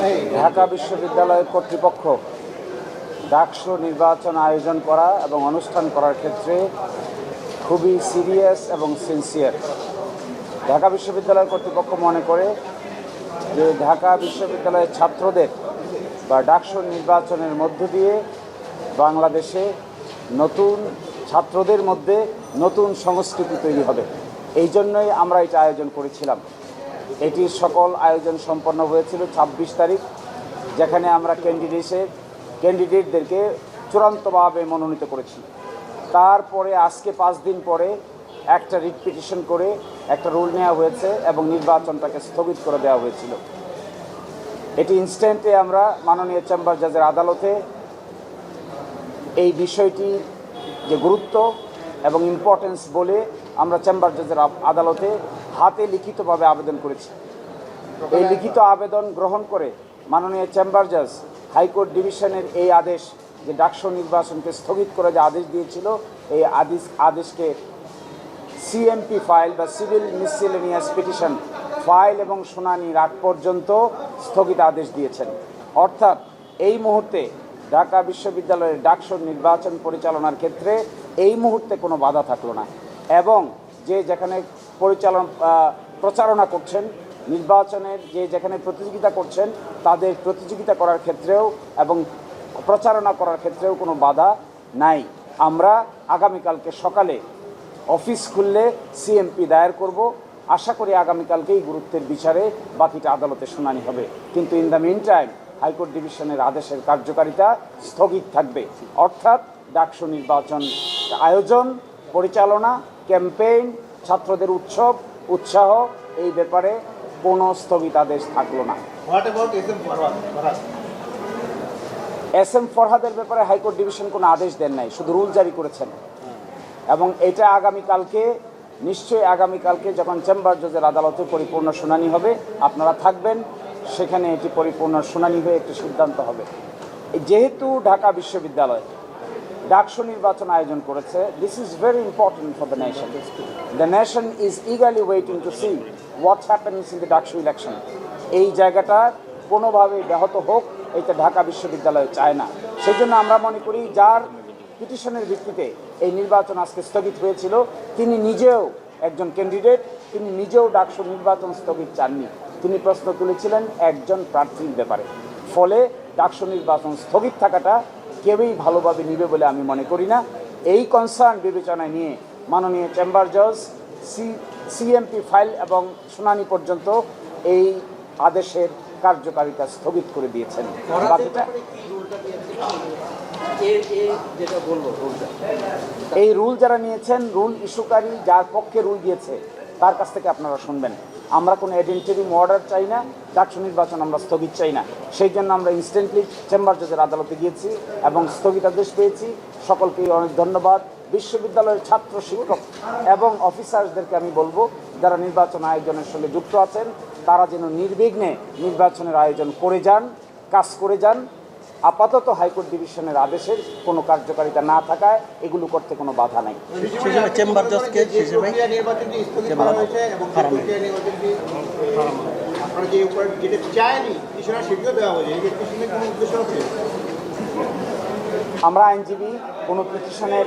ঢাকা বিশ্ববিদ্যালয় কর্তৃপক্ষ ডাকসু নির্বাচন আয়োজন করা এবং অনুষ্ঠান করার ক্ষেত্রে খুবই সিরিয়াস এবং সিনসিয়ার। ঢাকা বিশ্ববিদ্যালয় কর্তৃপক্ষ মনে করে যে ঢাকা বিশ্ববিদ্যালয়ের ছাত্রদের বা ডাকসু নির্বাচনের মধ্য দিয়ে বাংলাদেশে নতুন ছাত্রদের মধ্যে নতুন সংস্কৃতি তৈরি হবে। এই জন্যই আমরা এটা আয়োজন করেছিলাম। এটির সকল আয়োজন সম্পন্ন হয়েছিল ২৬ তারিখ, যেখানে আমরা ক্যান্ডিডেটসের ক্যান্ডিডেটদেরকে চূড়ান্তভাবে মনোনীত করেছি। তারপরে আজকে পাঁচ দিন পরে একটা রিট পিটিশন করে একটা রুল নেওয়া হয়েছে এবং নির্বাচনটাকে স্থগিত করে দেওয়া হয়েছিল। এটি ইনস্ট্যান্টে আমরা মাননীয় চেম্বার জাজের আদালতে এই বিষয়টি যে গুরুত্ব এবং ইম্পর্টেন্স বলে আমরা চেম্বার জাজের আদালতে হাতে লিখিতভাবে আবেদন করেছি। এই লিখিত আবেদন গ্রহণ করে মাননীয় চেম্বার জাজ হাইকোর্ট ডিভিশনের এই আদেশ, যে ডাকসু নির্বাচনকে স্থগিত করে যে আদেশ দিয়েছিল, এই আদেশ আদেশকে সিএমপি ফাইল বা সিভিল মিসিলেনিয়াস পিটিশন ফাইল এবং শুনানির আগ পর্যন্ত স্থগিত আদেশ দিয়েছেন। অর্থাৎ এই মুহূর্তে ঢাকা বিশ্ববিদ্যালয়ের ডাকসু নির্বাচন পরিচালনার ক্ষেত্রে এই মুহূর্তে কোনো বাধা থাকল না। এবং যে যেখানে পরিচালন প্রচারণা করছেন, নির্বাচনের যে যেখানে প্রতিযোগিতা করছেন, তাদের প্রতিযোগিতা করার ক্ষেত্রেও এবং প্রচারণা করার ক্ষেত্রেও কোনো বাধা নাই। আমরা আগামীকালকে সকালে অফিস খুললে সিএমপি দায়ের করব। আশা করি আগামীকালকেই গুরুত্বের বিচারে বাকিটা আদালতে শুনানি হবে। কিন্তু in the meantime high court ডিভিশনের আদেশের কার্যকারিতা স্থগিত থাকবে। অর্থাৎ ডাকসু নির্বাচন আয়োজন, পরিচালনা ক্যাম্পেইন ছাত্রদের উৎসব উৎসাহ এই ব্যাপারে কোনো স্থগিতাদেশ থাকল না? এস এম ফরহাদের ব্যাপারে হাইকোর্ট ডিভিশন কোনো আদেশ দেন নাই শুধু রুল জারি করেছেন। এবং এটা আগামীকালকে নিশ্চয়ই আগামীকালকে যখন চেম্বার জজের আদালতে পরিপূর্ণ শুনানি হবে আপনারা থাকবেন সেখানে এটি পরিপূর্ণ শুনানি হয়ে একটি সিদ্ধান্ত হবে। যেহেতু ঢাকা বিশ্ববিদ্যালয় ডাকসু নির্বাচন আয়োজন করেছে। This is very important for the nation the nation is eagerly waiting to see what happens in the DUCSU election এই জায়গাটা কোনোভাবেই ব্যাহত হোক, এটা ঢাকা বিশ্ববিদ্যালয় চায় না। সেই জন্য আমরা মনে করি যার পিটিশনের ভিত্তিতে এই নির্বাচন আজকে স্থগিত হয়েছিল, তিনি নিজেও একজন ক্যান্ডিডেট তিনি নিজেও ডাকসু নির্বাচন স্থগিত চাননি। তিনি প্রশ্ন তুলেছিলেন একজন প্রার্থীর ব্যাপারে। ফলে ডাকসু নির্বাচন স্থগিত থাকাটা কেউই ভালোভাবে নিবে বলে আমি মনে করি না। এই কনসার্ন বিবেচনায় নিয়ে মাননীয় চেম্বার জজ সি সিএমপি ফাইল এবং শুনানি পর্যন্ত এই আদেশের কার্যকারিতা স্থগিত করে দিয়েছেন। বাকিটা এই রুল যারা নিয়েছেন রুল ইস্যুকারী যার পক্ষে রুল দিয়েছে তার কাছ থেকে আপনারা শুনবেন? আমরা কোনো এডেন্টিটি অর্ডার চাই না, ডাকসু নির্বাচন আমরা স্থগিত চাই না। সেই জন্য আমরা ইনস্ট্যান্টলি চেম্বার জজের আদালতে গিয়েছি এবং স্থগিতাদেশ পেয়েছি। সকলকেই অনেক ধন্যবাদ। বিশ্ববিদ্যালয়ের ছাত্র শিক্ষক এবং অফিসার্সদেরকে আমি বলব, যারা নির্বাচন আয়োজনের সঙ্গে যুক্ত আছেন, তারা যেন নির্বিঘ্নে নির্বাচনের আয়োজন করে যান, কাজ করে যান। আপাতত হাইকোর্ট ডিভিশনের আদেশের কোনো কার্যকারিতা না থাকায় এগুলো করতে কোনো বাধা নাই। চেম্বার জজকে যে হিসেবে প্রক্রিয়া নির্বাচনটি স্থগিত করা হয়েছে এবং যে হারানো। প্রক্রিয়া নির্বাচনটি আপনারা যে উপর যেটা চায়নি পিছনে সেটিও দেওয়া হয়েছে। এই যে পিছনে কোনো উদ্দেশ্য আছে? আমরা আইনজীবী কোনো পিটিশনের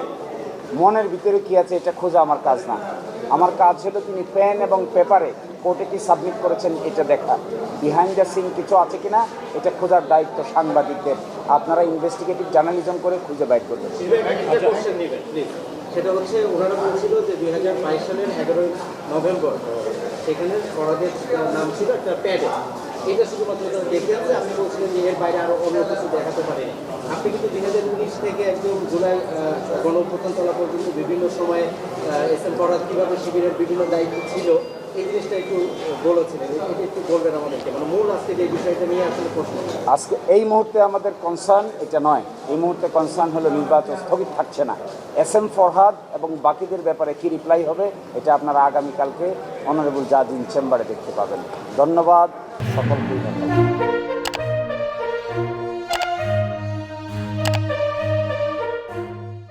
মনের ভিতরে কী আছে এটা খোঁজা আমার কাজ না। আমার কাজ হলো তিনি পেন এবং পেপারে কোর্টে কি সাবমিট করেছেন এটা দেখা। বিহাইন্ড দ্য সিন কিছু আছে কিনা, এটা খোঁজার দায়িত্ব সাংবাদিকদের। আপনারা ইনভেস্টিগেটিভ জার্নালিজম করে খুঁজে বাইর করবেন। প্লিজ সেটা হচ্ছে ওনারা বলছিল যে দুই হাজার বাইশ সালের এগারোই নভেম্বর, সেখানে নাম ছিল একটা প্যাডে। এটা শুধুমাত্র তারা দেখে আছে আপনি বলছিলেন যে এর বাইরে আরও অন্য কিছু দেখাতে পারেন। আপনি কিন্তু দুই হাজার উনিশ থেকে একদম জুলাই গণ অভ্যুত্থান চলা পর্যন্ত বিভিন্ন সময়ে এস এম ফরাদ কীভাবে শিবিরের বিভিন্ন দায়িত্ব ছিল এই জিনিসটা একটু বলবেন মানে মূল আজকে বিষয়টা নিয়ে আসলে আজকে এই মুহূর্তে আমাদের কনসার্ন এটা নয়। এই মুহূর্তে কনসার্ন হলো নির্বাচন স্থগিত থাকছে না। এস এম ফরহাদ এবং বাকিদের ব্যাপারে কি রিপ্লাই হবে, এটা আপনারা আগামীকালকে অনারেবল জাজ চেম্বারে দেখতে পাবেন। ধন্যবাদ। সকলকেই ধন্যবাদ।